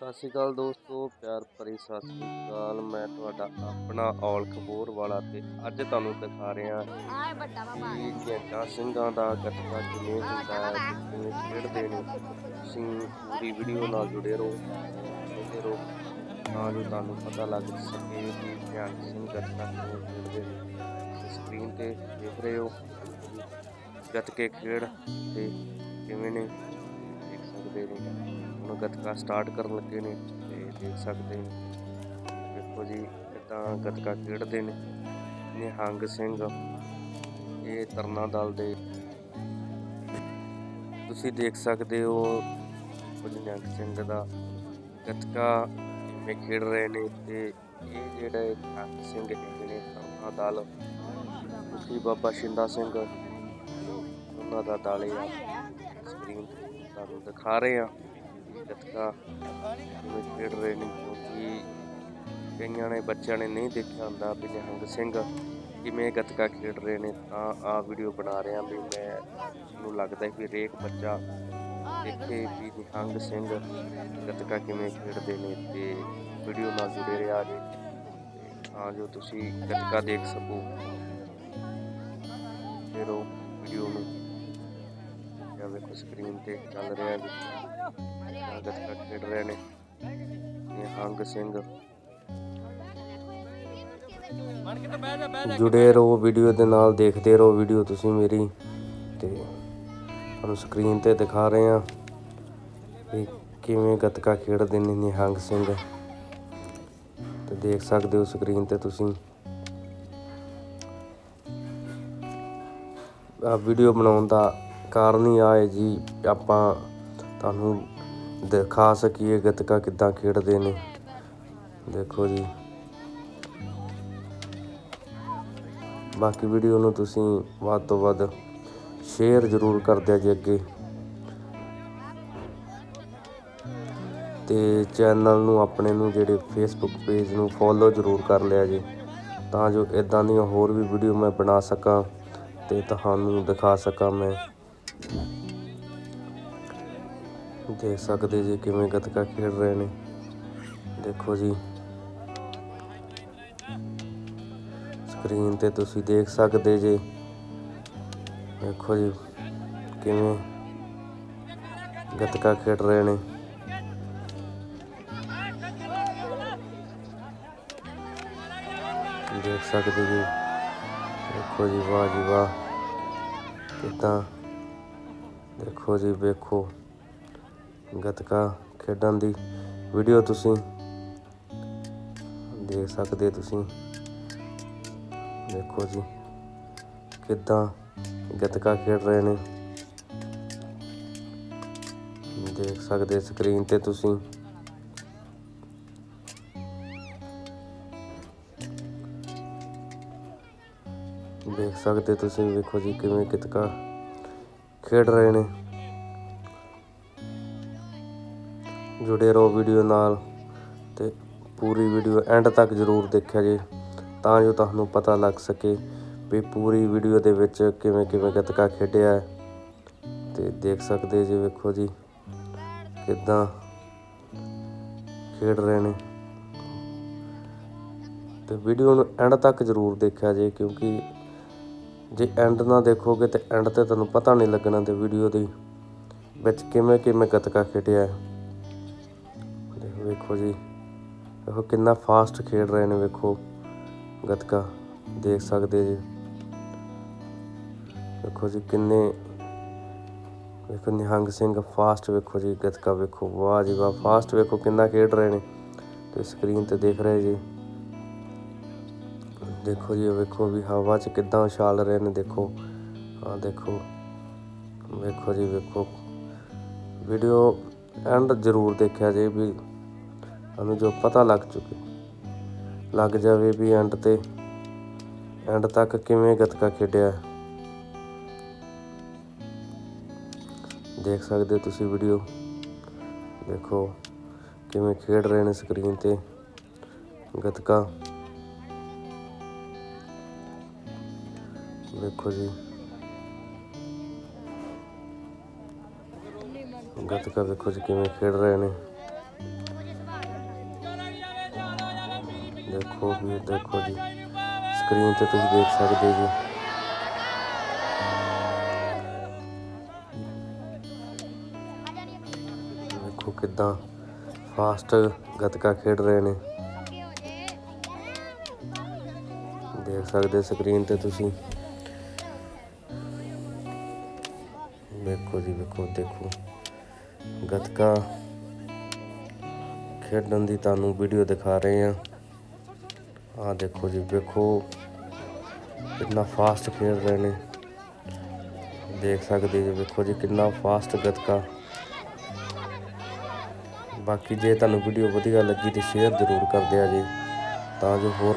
ਸਤਿ ਸ਼੍ਰੀ ਅਕਾਲ ਦੋਸਤੋ ਪਿਆਰ ਭਰੀ ਸਤਿ ਸ਼੍ਰੀ ਅਕਾਲ। ਮੈਂ ਤੁਹਾਡਾ ਆਪਣਾ ਔਲਖ ਬੋਰ ਵਾਲਾ ਤੇ ਅੱਜ ਤੁਹਾਨੂੰ ਦਿਖਾ ਰਿਹਾ ਬਾਬਾ। ਕਿ ਘੰਟਾ ਸਿੰਘਾਂ ਦਾ ਗੱਤਕਾ ਕਿਵੇਂ ਹੁੰਦਾ ਹੈ ਕਿਵੇਂ ਖੇਡਦੇ ਨੇ। ਤੁਸੀਂ ਪੂਰੀ ਵੀਡੀਓ ਨਾਲ ਜੁੜੇ ਰਹੋ ਜੁੜੇ ਰਹੋ ਤਾਂ ਜੋ ਤੁਹਾਨੂੰ ਪਤਾ ਲੱਗ ਸਕੇ ਕਿ ਧਿਆਨ ਸਿੰਘ ਗੱਤਕਾ ਕਿਵੇਂ ਖੇਡਦੇ ਨੇ। ਸਕਰੀਨ ਤੇ ਦੇਖ ਰਹੇ ਹੋ ਗੱਤਕੇ ਖੇਡ ਤੇ ਕਿਵੇਂ ਨੇ ਦੇਖ ਸਕਦੇ ਨੇ ਹੁਣ ਗੱਤਕਾ ਸਟਾਰਟ ਕਰਨ ਲੱਗੇ ਨੇ ਤੇ ਦੇਖ ਸਕਦੇ ਨੇ। ਦੇਖੋ ਜੀ ਕਿੱਦਾਂ ਗੱਤਕਾ ਖੇਡਦੇ ਨੇ। ਨਿਹੰਗ ਸਿੰਘ, ਇਹ ਤਰਨਾ ਦਲ ਦੇ। ਤੁਸੀਂ ਦੇਖ ਸਕਦੇ ਹੋ ਨਿਹੰਗ ਸਿੰਘ ਦਾ ਗੱਤਕਾ ਕਿਵੇਂ ਖੇਡ ਰਹੇ ਨੇ ਤੇ ਇਹ ਜਿਹੜੇ ਨਿਹੰਗ ਸਿੰਘ ਹੈਗੇ ਨੇ ਤਰਨਾ ਦਲ। ਮੁਖੀ ਬਾਬਾ ਸ਼ਿੰਦਾ ਸਿੰਘ, ਉਹਨਾਂ ਦਾ ਦਲ ਆ। ਸਕਰੀਨ ਤੁਹਾਨੂੰ ਦਿਖਾ ਰਹੇ ਆ ਗੱਤਕਾ ਕਿਵੇਂ ਖੇਡ ਰਹੇ ਨੇ ਕਿਉਂਕਿ ਕਈਆਂ ਨੇ ਬੱਚਿਆਂ ਨੇ ਨਹੀਂ ਦੇਖਿਆ ਹੁੰਦਾ ਵੀ ਨਿਹੰਗ ਸਿੰਘ। ਕਿਵੇਂ ਗੱਤਕਾ ਖੇਡ ਰਹੇ ਨੇ ਤਾਂ ਆ ਵੀਡੀਓ ਬਣਾ ਰਿਹਾ ਵੀ ਮੈਂ ਮੈਨੂੰ ਲੱਗਦਾ ਹੈ ਵੀ ਹਰੇਕ ਬੱਚਾ ਦੇਖੇ ਵੀ ਨਿਹੰਗ ਸਿੰਘ ਗੱਤਕਾ ਕਿਵੇਂ ਖੇਡਦੇ ਨੇ ਤੇ ਵੀਡੀਓ ਨਾਲ ਜੁੜੇ ਰਿਹਾ ਜੀ। ਤਾਂ ਜੋ ਤੁਸੀਂ ਗੱਤਕਾ ਦੇਖ ਸਕੋ। ਫਿਰ ਉਹ ਵੀਡੀਓ ਸਕਰੀਨ ਤੇ ਚੱਲ ਰਿਹਾ ਜੀ ਗੱਤਕਾ ਖੇਡ ਰਹੇ ਨੇ। ਨਿਹੰਗ ਸਿੰਘ। ਜੁੜੇ ਰਹੋ ਵੀਡੀਓ ਦੇ ਨਾਲ, ਦੇਖਦੇ ਰਹੋ ਵੀਡੀਓ ਤੁਸੀਂ ਮੇਰੀ। ਤੇ ਤੁਹਾਨੂੰ ਸਕਰੀਨ ਤੇ ਦਿਖਾ ਰਹੇ ਹਾਂ ਕਿ ਕਿਵੇਂ ਗੱਤਕਾ ਖੇਡਦੇ ਨੇ ਨਿਹੰਗ ਸਿੰਘ। ਤੇ ਦੇਖ ਸਕਦੇ ਹੋ ਸਕਰੀਨ ਤੇ ਤੁਸੀਂ। ਆ ਵੀਡੀਓ ਬਣਾਉਣ ਦਾ ਕਾਰਨ ਹੀ ਆ ਜੀ। ਆਪਾਂ ਤੁਹਾਨੂੰ ਦਿਖਾ ਸਕੀਏ ਗੱਤਕਾ ਕਿੱਦਾਂ ਖੇਡਦੇ ਨੇ। ਦੇਖੋ ਜੀ। ਬਾਕੀ ਵੀਡੀਓ ਨੂੰ ਤੁਸੀਂ ਵੱਧ ਤੋਂ ਵੱਧ ਸ਼ੇਅਰ ਜ਼ਰੂਰ ਕਰ ਦਿਆ ਜੀ ਅੱਗੇ। ਤੇ ਚੈਨਲ ਨੂੰ, ਆਪਣੇ ਨੂੰ, ਜਿਹੜੇ ਫੇਸਬੁੱਕ ਪੇਜ ਨੂੰ ਫੋਲੋ ਜ਼ਰੂਰ ਕਰ ਲਿਆ ਜੀ। ਤਾਂ ਜੋ ਇਦਾਂ ਦੀਆਂ ਹੋਰ ਵੀ ਵੀਡੀਓ ਮੈਂ ਬਣਾ ਸਕਾਂ ਤੇ ਤੁਹਾਨੂੰ ਦਿਖਾ ਸਕਾਂ ਮੈਂ। ਦੇਖ ਸਕਦੇ ਜੀ ਕਿਵੇਂ ਗੱਤਕਾ ਖੇਡ ਰਹੇ ਨੇ। ਦੇਖੋ ਜੀ। ਸਕਰੀਨ ਤੇ ਤੁਸੀਂ ਦੇਖ ਸਕਦੇ ਜੇ। ਦੇਖੋ ਜੀ ਕਿਵੇਂ ਗੱਤਕਾ ਖੇਡ ਰਹੇ ਨੇ। ਦੇਖ ਸਕਦੇ ਜੀ। ਦੇਖੋ ਜੀ ਵਾਹ ਜੀ ਵਾਹ। ਕਿੱਦਾਂ ਦੇਖੋ ਜੀ, ਵੇਖੋ। ਗੱਤਕਾ ਖੇਡਣ ਦੀ ਵੀਡੀਓ ਤੁਸੀਂ ਦੇਖ ਸਕਦੇ ਤੁਸੀਂ। ਦੇਖੋ ਜੀ, ਕਿੱਦਾਂ ਗੱਤਕਾ ਖੇਡ ਰਹੇ ਨੇ। ਦੇਖ ਸਕਦੇ ਸਕਰੀਨ ਤੇ ਤੁਸੀਂ। ਦੇਖ ਸਕਦੇ ਤੁਸੀਂ, ਵੇਖੋ ਜੀ, ਕਿਵੇਂ ਗੱਤਕਾ ਖੇਡ ਰਹੇ ਨੇ। ਜੁੜੇ ਰਹੋ ਵੀਡੀਓ ਨਾਲ ਤੇ ਪੂਰੀ ਵੀਡੀਓ ਐਂਡ ਤੱਕ ਜ਼ਰੂਰ ਦੇਖਿਆ ਜੇ, ਤਾਂ ਜੋ ਤੁਹਾਨੂੰ ਪਤਾ ਲੱਗ ਸਕੇ ਵੀ ਪੂਰੀ ਵੀਡੀਓ ਦੇ ਵਿੱਚ ਕਿਵੇਂ ਕਿਵੇਂ ਗੱਤਕਾ ਖੇਡਿਆ ਹੈ। ਤੇ ਦੇਖ ਸਕਦੇ ਜੀ ਵੇਖੋ ਜੀ ਕਿਦਾਂ ਖੇਡ ਰਹੇ ਨੇ। ਤੇ ਵੀਡੀਓ ਨੂੰ ਐਂਡ ਤੱਕ ਜ਼ਰੂਰ ਦੇਖਿਆ ਜੇ, ਕਿਉਂਕਿ ਜੇ ਐਂਡ ਨਾ ਦੇਖੋਗੇ ਤੇ ਐਂਡ ਤੇ ਤੁਹਾਨੂੰ ਪਤਾ ਨਹੀਂ ਲੱਗਣਾ ਤੇ ਵੀਡੀਓ ਦੀ ਵਿੱਚ ਕਿਵੇਂ ਕਿਵੇਂ ਗੱਤਕਾ ਖੇਡਿਆ ਹੈ। ਵੇਖੋ ਜੀ। ਵੇਖੋ ਕਿੰਨਾ ਫਾਸਟ ਖੇਡ ਰਹੇ ਨੇ, ਵੇਖੋ। ਗੱਤਕਾ ਦੇਖ ਸਕਦੇ ਜੀ। ਵੇਖੋ ਜੀ ਕਿੰਨੇ ਵੇਖੋ ਨਿਹੰਗ ਸਿੰਘ ਫਾਸਟ ਵੇਖੋ ਜੀ, ਗੱਤਕਾ ਵੇਖੋ। ਵਾਹ ਜੀ ਵਾਹ ਫਾਸਟ ਵੇਖੋ ਕਿੰਨਾ ਖੇਡ ਰਹੇ ਨੇ। ਤੇ ਸਕਰੀਨ ਤੇ ਦੇਖ ਰਹੇ ਜੀ। ਦੇਖੋ ਜੀ ਵੇਖੋ ਵੀ ਹਵਾ 'ਚ ਕਿੱਦਾਂ ਉਛਾਲ ਰਹੇ ਨੇ, ਦੇਖੋ। ਆ ਦੇਖੋ, ਵੇਖੋ ਜੀ, ਵੇਖੋ। ਵੀਡੀਓ ਐਂਡ ਜ਼ਰੂਰ ਦੇਖਿਆ ਜੇ ਵੀ ਤੁਹਾਨੂੰ ਜੋ ਪਤਾ ਲੱਗ ਚੁੱਕੇ। ਲੱਗ ਜਾਵੇ ਵੀ ਐਂਡ ਤੇ, ਐਂਡ ਤੱਕ ਕਿਵੇਂ ਗੱਤਕਾ ਖੇਡਿਆ। ਦੇਖ ਸਕਦੇ ਹੋ ਤੁਸੀਂ ਵੀਡੀਓ। ਦੇਖੋ, ਕਿਵੇਂ ਖੇਡ ਰਹੇ ਨੇ ਸਕਰੀਨ ਤੇ ਗੱਤਕਾ। ਦੇਖੋ ਜੀ। ਗੱਤਕਾ ਦੇਖੋ ਜੀ ਕਿਵੇਂ ਖੇਡ ਰਹੇ ਨੇ। ਦੇਖੋ ਵੀ, ਦੇਖੋ ਜੀ। ਸਕਰੀਨ ਤੇ ਤੁਸੀਂ ਦੇਖ ਸਕਦੇ ਜੀ। ਦੇਖੋ ਕਿਦਾਂ ਫਾਸਟ ਗੱਤਕਾ ਖੇਡ ਰਹੇ ਨੇ। ਦੇਖ ਸਕਦੇ ਸਕਰੀਨ ਤੇ ਤੁਸੀਂ। ਵੇਖੋ ਜੀ, ਵੇਖੋ, ਦੇਖੋ। ਗੱਤਕਾ ਖੇਡਣ ਦੀ ਤੁਹਾਨੂੰ ਵੀਡੀਓ ਦਿਖਾ ਰਹੇ ਆ ਆਹ ਦੇਖੋ ਜੀ, ਵੇਖੋ। ਕਿੰਨਾ ਫਾਸਟ ਖੇਡ ਰਹੇ ਨੇ। ਦੇਖ ਸਕਦੇ ਜੀ, ਵੇਖੋ ਜੀ, ਕਿੰਨਾ ਫਾਸਟ ਗੱਤਕਾ। ਬਾਕੀ ਜੇ ਤੁਹਾਨੂੰ ਵੀਡੀਓ ਵਧੀਆ ਲੱਗੀ ਤੇ ਸ਼ੇਅਰ ਜ਼ਰੂਰ ਕਰ ਦਿਆ ਜੀ, ਤਾਂ ਜੋ ਹੋਰ ਵੀ